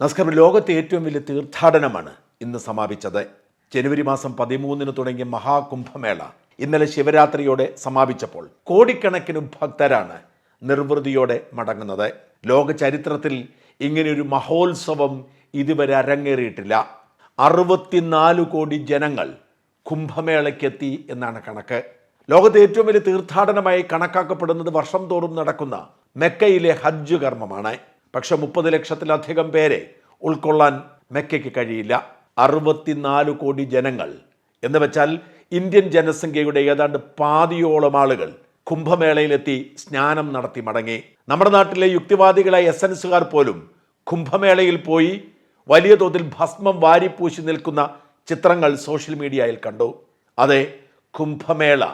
നമസ്കാരം ലോകത്തെ ഏറ്റവും വലിയ തീർത്ഥാടനമാണ് ഇന്ന് സമാപിച്ചത്. ജനുവരി മാസം പതിമൂന്നിന് തുടങ്ങിയ മഹാകുംഭമേള ഇന്നലെ ശിവരാത്രിയോടെ സമാപിച്ചപ്പോൾ കോടിക്കണക്കിന് ഭക്തരാണ് നിർവൃതിയോടെ മടങ്ങുന്നത്. ലോക ചരിത്രത്തിൽ ഇങ്ങനെയൊരു മഹോത്സവം ഇതുവരെ അരങ്ങേറിയിട്ടില്ല. അറുപത്തിനാല് കോടി ജനങ്ങൾ കുംഭമേളയ്ക്കെത്തി എന്നാണ് കണക്ക്. ലോകത്തെ ഏറ്റവും വലിയ തീർത്ഥാടനമായി കണക്കാക്കപ്പെടുന്നത് വർഷം തോറും നടക്കുന്ന മെക്കയിലെ ഹജ്ജ് കർമ്മമാണ്. പക്ഷെ മുപ്പത് ലക്ഷത്തിലധികം പേരെ ഉൾക്കൊള്ളാൻ മെക്കയ്ക്ക് കഴിയില്ല. അറുപത്തിനാല് കോടി ജനങ്ങൾ. എന്ന് വെച്ചാൽ ഇന്ത്യൻ ജനസംഖ്യയുടെ ഏതാണ്ട് പാതിയോളം ആളുകൾ കുംഭമേളയിലെത്തി സ്നാനം നടത്തി മടങ്ങി. നമ്മുടെ നാട്ടിലെ യുക്തിവാദികളായ എസൻസുകാർ പോലും കുംഭമേളയിൽ പോയി വലിയ തോതിൽ ഭസ്മം വാരിപ്പൂശി നിൽക്കുന്ന ചിത്രങ്ങൾ സോഷ്യൽ മീഡിയയിൽ കണ്ടു. അതെ കുംഭമേള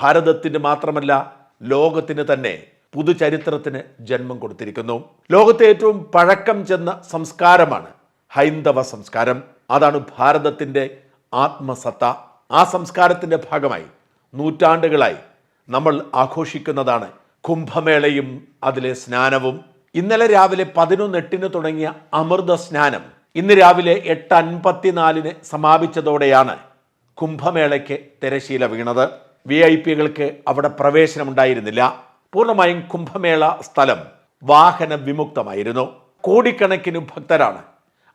ഭാരതത്തിന് മാത്രമല്ല ലോകത്തിന് തന്നെ പുതുചരിത്രത്തിന് ജന്മം കൊടുത്തിരിക്കുന്നു. ലോകത്തെ ഏറ്റവും പഴക്കം ചെന്ന സംസ്കാരമാണ് ഹൈന്ദവ സംസ്കാരം. അതാണ് ഭാരതത്തിന്റെ ആത്മസത്ത. ആ സംസ്കാരത്തിന്റെ ഭാഗമായി നൂറ്റാണ്ടുകളായി നമ്മൾ ആഘോഷിക്കുന്നതാണ് കുംഭമേളയും അതിലെ സ്നാനവും. ഇന്നലെ രാവിലെ പതിനൊന്നെട്ടിന് തുടങ്ങിയ അമൃത സ്നാനം ഇന്ന് രാവിലെ എട്ട് അൻപത്തിനാലിന് സമാപിച്ചതോടെയാണ് കുംഭമേളയ്ക്ക് തിരശീല വീണത്. വി ഐ പികൾക്ക് അവിടെ പ്രവേശനമുണ്ടായിരുന്നില്ല. പൂർണമായും കുംഭമേള സ്ഥലം വാഹന വിമുക്തമായിരുന്നു. കോടിക്കണക്കിന് ഭക്തരാണ്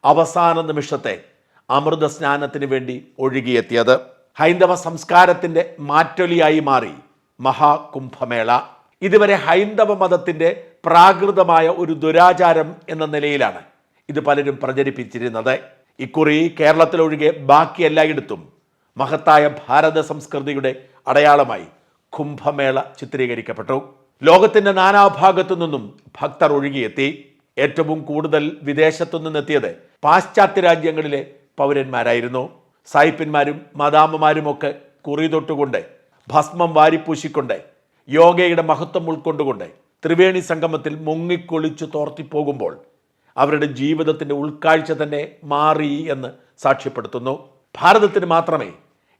അവസാന നിമിഷത്തെ അമൃത സ്നാനത്തിന് വേണ്ടി ഒഴുകിയെത്തിയത്. ഹൈന്ദവ സംസ്കാരത്തിന്റെ മാറ്റൊലിയായി മാറി മഹാകുംഭമേള. ഇതുവരെ ഹൈന്ദവ മതത്തിന്റെ പ്രാകൃതമായ ഒരു ദുരാചാരം എന്ന നിലയിലാണ് ഇത് പലരും പ്രചരിപ്പിച്ചിരുന്നത്. ഇക്കുറി കേരളത്തിലൊഴികെ ബാക്കി എല്ലായിടത്തും മഹത്തായ ഭാരത സംസ്കൃതിയുടെ അടയാളമായി കുംഭമേള ചിത്രീകരിക്കപ്പെട്ടു. ലോകത്തിന്റെ നാനാഭാഗത്തു നിന്നും ഭക്തർ ഒഴുകിയെത്തി ഏറ്റവും കൂടുതൽ വിദേശത്തു നിന്നെത്തിയത് പാശ്ചാത്യ രാജ്യങ്ങളിലെ പൗരന്മാരായിരുന്നു. സായിപ്പന്മാരും മദാമ്മമാരുമൊക്കെ കുറി തൊട്ടുകൊണ്ട് ഭസ്മം വാരിപ്പൂശിക്കൊണ്ട് യോഗയുടെ മഹത്വം ഉൾക്കൊണ്ടുകൊണ്ട് ത്രിവേണി സംഗമത്തിൽ മുങ്ങിക്കൊളിച്ചു തോർത്തിപ്പോകുമ്പോൾ അവരുടെ ജീവിതത്തിന്റെ ഉൾക്കാഴ്ച തന്നെ മാറി എന്ന് സാക്ഷ്യപ്പെടുത്തുന്നു. ഭാരതത്തിന് മാത്രമേ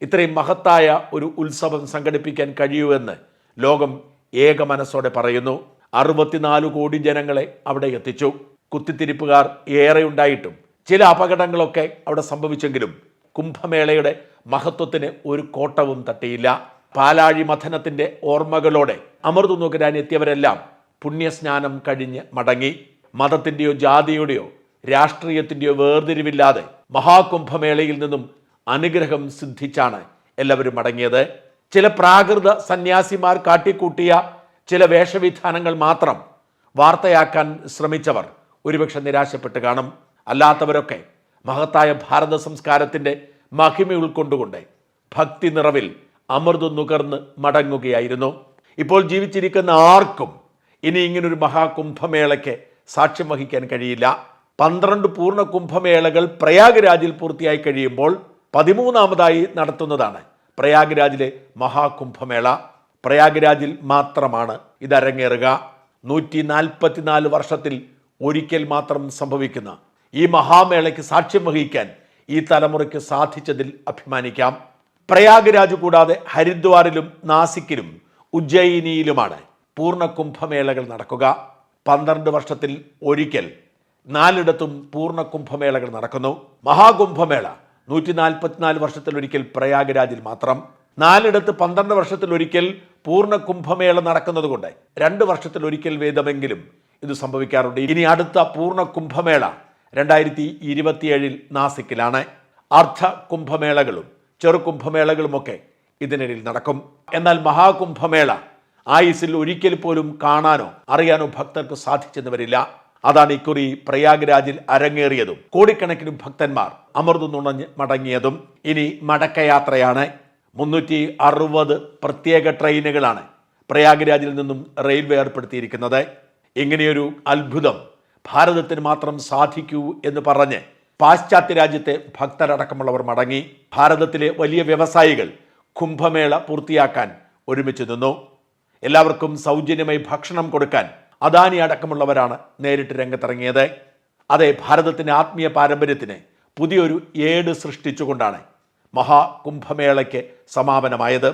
ഇത്രയും മഹത്തായ ഒരു ഉത്സവം സംഘടിപ്പിക്കാൻ കഴിയൂ എന്ന് ലോകം ഏക മനസ്സോടെ പറയുന്നു അറുപത്തിനാല് കോടി ജനങ്ങളെ അവിടെ എത്തിച്ചു. കുത്തിത്തിരിപ്പുകാർ ഏറെ ഉണ്ടായിട്ടും ചില അപകടങ്ങളൊക്കെ അവിടെ സംഭവിച്ചെങ്കിലും കുംഭമേളയുടെ മഹത്വത്തിന് ഒരു കോട്ടവും തട്ടിയില്ല. പാലാഴി മഥനത്തിന്റെ ഓർമ്മകളോടെ അമൃത് നുകരാൻ എത്തിയവരെല്ലാം പുണ്യസ്നാനം കഴിഞ്ഞ് മടങ്ങി. മതത്തിന്റെയോ ജാതിയുടെയോ രാഷ്ട്രീയത്തിന്റെയോ വേർതിരിവില്ലാതെ മഹാകുംഭമേളയിൽ നിന്നും അനുഗ്രഹം സിദ്ധിച്ചാണ് എല്ലാവരും മടങ്ങിയത്. ചില പ്രാകൃത സന്യാസിമാർ കാട്ടിക്കൂട്ടിയ ചില വേഷവിധാനങ്ങൾ മാത്രം വാർത്തയാക്കാൻ ശ്രമിച്ചവർ ഒരുപക്ഷെ നിരാശപ്പെട്ട് കാണും. അല്ലാത്തവരൊക്കെ മഹത്തായ ഭാരത സംസ്കാരത്തിന്റെ മഹിമ ഉൾക്കൊണ്ടുകൊണ്ട് ഭക്തി നിറവിൽ അമൃത് നുകർന്ന് മടങ്ങുകയായിരുന്നു. ഇപ്പോൾ ജീവിച്ചിരിക്കുന്ന ആർക്കും ഇനി ഇങ്ങനൊരു മഹാകുംഭമേളയ്ക്ക് സാക്ഷ്യം വഹിക്കാൻ കഴിയില്ല. പന്ത്രണ്ട് പൂർണ കുംഭമേളകൾ പ്രയാഗ്രാജിൽ പൂർത്തിയായി കഴിയുമ്പോൾ പതിമൂന്നാമതായി നടത്തുന്നതാണ് പ്രയാഗ്രാജിലെ മഹാകുംഭമേള. പ്രയാഗ്രാജിൽ മാത്രമാണ് ഇത് അരങ്ങേറുക നൂറ്റി നാൽപ്പത്തിനാല് വർഷത്തിൽ ഒരിക്കൽ മാത്രം സംഭവിക്കുന്ന ഈ മഹാമേളയ്ക്ക് സാക്ഷ്യം വഹിക്കാൻ ഈ തലമുറയ്ക്ക് സാധിച്ചതിൽ അഭിമാനിക്കാം. പ്രയാഗ്രാജ് കൂടാതെ ഹരിദ്വാറിലും നാസിക്കിലും ഉജ്ജയിനിയിലുമാണ് പൂർണ കുംഭമേളകൾ നടക്കുക. പന്ത്രണ്ട് വർഷത്തിൽ ഒരിക്കൽ നാലിടത്തും പൂർണ കുംഭമേളകൾ നടക്കുന്നു. മഹാകുംഭമേള നൂറ്റി നാൽപ്പത്തിനാല് വർഷത്തിലൊരിക്കൽ പ്രയാഗരാജിൽ മാത്രം നാലിടത്ത് പന്ത്രണ്ട് വർഷത്തിലൊരിക്കൽ പൂർണ കുംഭമേള നടക്കുന്നത് കൊണ്ട് രണ്ട് വർഷത്തിലൊരിക്കൽ വേദമെങ്കിലും ഇത് സംഭവിക്കാറുണ്ട്. ഇനി അടുത്ത പൂർണ കുംഭമേള രണ്ടായിരത്തി ഇരുപത്തിയേഴിൽ നാസിക്കിലാണ്. അർദ്ധ കുംഭമേളകളും ചെറു കുംഭമേളകളുമൊക്കെ ഇതിനിടയിൽ നടക്കും. എന്നാൽ മഹാകുംഭമേള ആയുസിൽ ഒരിക്കൽ പോലും കാണാനോ അറിയാനോ ഭക്തർക്ക് സാധിച്ചെന്ന് വരില്ല. അതാണ് ഇക്കുറി പ്രയാഗ്രാജിൽ അരങ്ങേറിയതും. കോടിക്കണക്കിന് ഭക്തന്മാർ അമൃത് നുണഞ്ഞ് മടങ്ങിയതും ഇനി മടക്കയാത്രയാണ്. മുന്നൂറ്റി അറുപത് പ്രത്യേക ട്രെയിനുകളാണ് പ്രയാഗ്രാജിൽ നിന്നും റെയിൽവേ ഏർപ്പെടുത്തിയിരിക്കുന്നത്. ഇങ്ങനെയൊരു അത്ഭുതം ഭാരതത്തിന് മാത്രം സാധിക്കൂ എന്ന് പറഞ്ഞ് പാശ്ചാത്യ രാജ്യത്തെ ഭക്തരടക്കമുള്ളവർ മടങ്ങി ഭാരതത്തിലെ വലിയ വ്യവസായികൾ കുംഭമേള പൂർത്തിയാക്കാൻ ഒരുമിച്ച് നിന്നു. എല്ലാവർക്കും സൗജന്യമായി ഭക്ഷണം കൊടുക്കാൻ അദാനി അടക്കമുള്ളവരാണ് നേരിട്ട് രംഗത്തിറങ്ങിയത്. അതെ ഭാരതത്തിന്റെ ആത്മീയ പാരമ്പര്യത്തിന് പുതിയൊരു ഏട് സൃഷ്ടിച്ചുകൊണ്ടാണ് മഹാകുംഭമേളയ്ക്ക് സമാപനമായത്.